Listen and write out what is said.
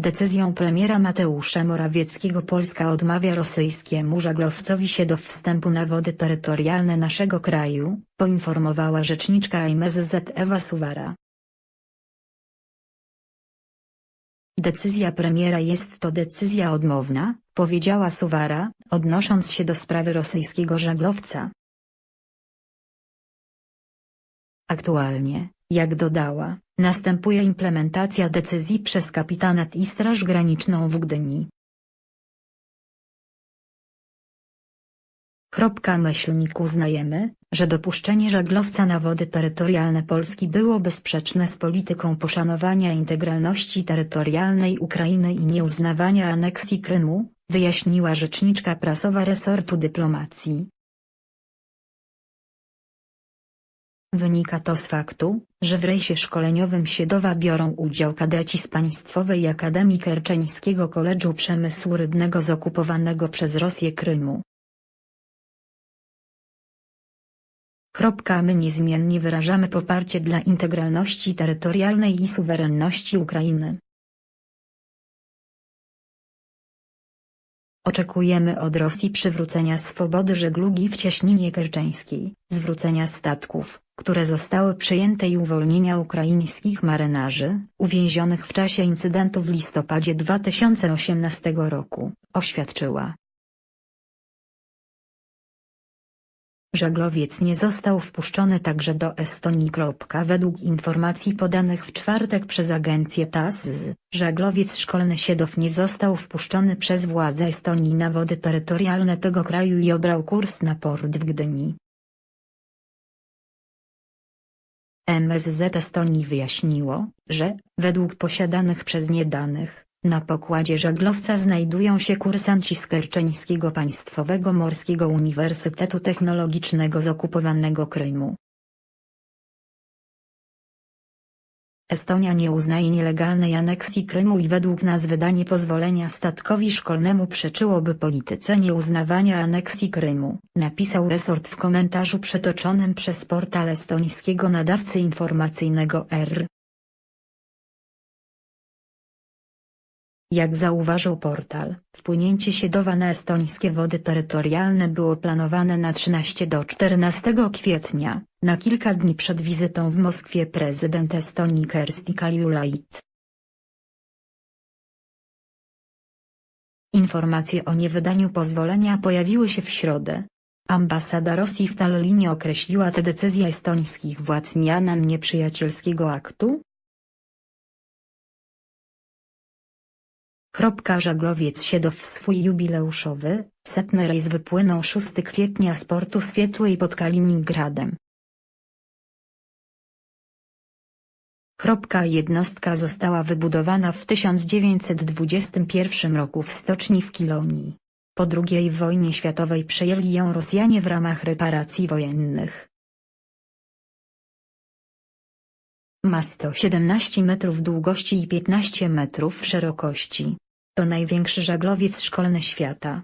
Decyzją premiera Mateusza Morawieckiego Polska odmawia rosyjskiemu żaglowcowi się do wstępu na wody terytorialne naszego kraju, poinformowała rzeczniczka MSZ Ewa Suwara. Decyzja premiera jest to decyzja odmowna, powiedziała Suwara, odnosząc się do sprawy rosyjskiego żaglowca. Aktualnie, jak dodała, następuje implementacja decyzji przez kapitanat i Straż Graniczną w Gdyni. Kropka myślnik uznajemy, że dopuszczenie żaglowca na wody terytorialne Polski było bezsprzeczne z polityką poszanowania integralności terytorialnej Ukrainy i nieuznawania aneksji Krymu, wyjaśniła rzeczniczka prasowa resortu dyplomacji. Wynika to z faktu, że w rejsie szkoleniowym Siedowa biorą udział kadeci z Państwowej Akademii Kerczeńskiego Koledżu Przemysłu Rybnego z okupowanego przez Rosję Krymu. My niezmiennie wyrażamy poparcie dla integralności terytorialnej i suwerenności Ukrainy. Oczekujemy od Rosji przywrócenia swobody żeglugi w cieśninie kerczeńskiej, zwrócenia statków, które zostały przejęte i uwolnienia ukraińskich marynarzy, uwięzionych w czasie incydentu w listopadzie 2018 roku, oświadczyła. Żaglowiec nie został wpuszczony także do Estonii. Według informacji podanych w czwartek przez agencję TASS, żaglowiec szkolny Siedow nie został wpuszczony przez władze Estonii na wody terytorialne tego kraju i obrał kurs na port w Gdyni. MSZ Estonii wyjaśniło, że, według posiadanych przez nie danych, na pokładzie żaglowca znajdują się kursanci z Kerczeńskiego Państwowego Morskiego Uniwersytetu Technologicznego z okupowanego Krymu. Estonia nie uznaje nielegalnej aneksji Krymu i według nas wydanie pozwolenia statkowi szkolnemu przeczyłoby polityce nieuznawania aneksji Krymu, napisał resort w komentarzu przytoczonym przez portal estońskiego nadawcy informacyjnego R. Jak zauważył portal, wpłynięcie Siedowa na estońskie wody terytorialne było planowane na 13 do 14 kwietnia, na kilka dni przed wizytą w Moskwie prezydent Estonii Kersti Kaljulaid. Informacje o niewydaniu pozwolenia pojawiły się w środę. Ambasada Rosji w Tallinie określiła tę decyzję estońskich władz mianem nieprzyjacielskiego aktu, Żaglowiec Siedow w swój jubileuszowy, setny rejs wypłynął 6 kwietnia z portu Swietłej pod Kaliningradem. Jednostka została wybudowana w 1921 roku w stoczni w Kilonii. Po II wojnie światowej przejęli ją Rosjanie w ramach reparacji wojennych. Ma 117 metrów długości i 15 metrów szerokości. To największy żaglowiec szkolny świata.